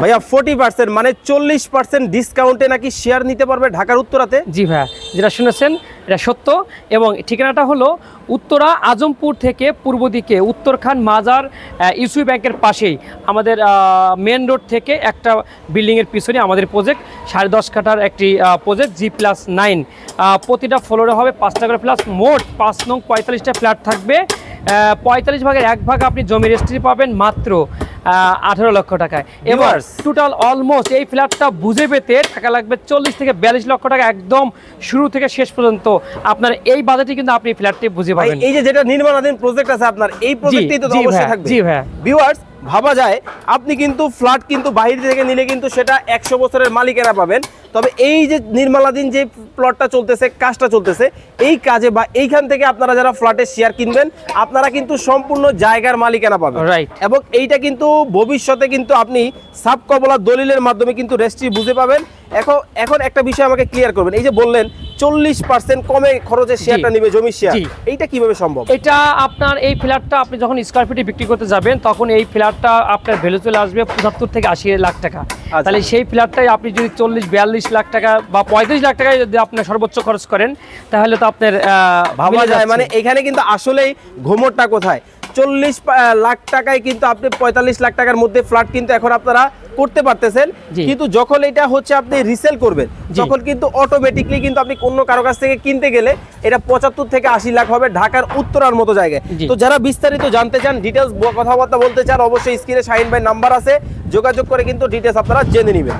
ভাইয়া forty percent মানে চল্লিশ পার্সেন্ট ডিসকাউন্টে নাকি শেয়ার নিতে পারবে ঢাকার উত্তরাতে? জি ভাইয়া, যেটা শুনেছেন, এটা সত্য এবং ঠিকানাটা হলো উত্তরা আজমপুর থেকে পূর্ব দিকে উত্তরখান মাজার ইউসি ব্যাংকের পাশেই। আমাদের মেন রোড থেকে একটা বিল্ডিংয়ের পিছনে আমাদের প্রজেক্ট সাড়ে দশ কাঠার একটি প্রজেক্ট জি প্লাস নাইন প্রতিটা ফ্লোরে হবে পাঁচটা করে প্লাস মোট পাঁচ নং পঁয়তাল্লিশটা ফ্ল্যাট থাকবে। পঁয়তাল্লিশ ভাগের এক ভাগ আপনি জমি রেজিস্ট্রি পাবেন মাত্র। আঠেরো লক্ষ টাকায়। এবার টোটাল অলমোস্ট এই ফ্ল্যাটটা বুঝে পেতে টাকা লাগবে চল্লিশ থেকে বিয়াল্লিশ লক্ষ টাকা একদম শুরু থেকে শেষ পর্যন্ত। আপনার এই বাজেটে কিন্তু আপনি ফ্ল্যাটটি বুঝে পাবেন। এই যে যেটা নির্মাণাধীন প্রজেক্ট আছে আপনার এই প্রজেক্টেই তো অবশ্যই থাকবে। জি ভিউয়ার্স ভাবা যায় আপনি কিন্তু ফ্ল্যাট কিন্তু বাইরে থেকে নিলে কিন্তু সেটা একশো বছরের মালিকেরা পাবেন। তবে এই যে নির্মালাধীন যে প্লটটা চলতেছে কাজটা চলতেছে এই কাজে বা এইখান থেকে আপনারা যারা ফ্ল্যাটের শেয়ার কিনবেন আপনারা কিন্তু সম্পূর্ণ জায়গার মালিকানা পাবেন। রাইট এবং এইটা কিন্তু ভবিষ্যতে কিন্তু আপনি সাবকবলা দলিলের মাধ্যমে কিন্তু রেজিস্ট্রি বুঝে পাবেন। এখন এখন একটা বিষয় আমাকে ক্লিয়ার করবেন। এই যে বললেন চল্লিশ পার্সেন্ট কমে খরচে শেয়ারটা নিবে জমির শেয়ার এইটা কীভাবে সম্ভব? এটা আপনার এই ফ্ল্যাটটা আপনি যখন স্কোয়ার ফিটে বিক্রি করতে যাবেন তখন এই ফ্ল্যাটটা আপনার ভ্যালু চলে আসবে পঁচাত্তর থেকে আশি লাখ টাকা। তাহলে সেই ফ্ল্যাটটাই আপনি যদি চল্লিশ বিয়াল্লিশ লাখ টাকা বা পঁয়ত্রিশ লাখ টাকায় যদি আপনার সর্বোচ্চ খরচ করেন তাহলে তো আপনার ভাবা যায়। মানে এখানে কিন্তু আসলেই ঘুমোরটা কোথায়? চল্লিশ লাখ টাকায় কিন্তু আপনি পঁয়তাল্লিশ লাখ টাকার মধ্যে ফ্ল্যাট কিন্তু এখন আপনারা করতে পারতেছেন কিন্তু যখন এটা হচ্ছে আপনি রিসেল করবেন যখন কিন্তু অটোমেটিকলি কিন্তু আপনি অন্য কারও কাছ থেকে কিনতে গেলে এটা পঁচাত্তর থেকে আশি লাখ হবে ঢাকার উত্তরার মতো জায়গায়। তো যারা বিস্তারিত জানতে চান ডিটেলস কথাবার্তা বলতে চান অবশ্যই স্ক্রিনে শাহিন ভাই নাম্বার আছে। যোগাযোগ করে কিন্তু ডিটেলস আপনারা জেনে নেবেন।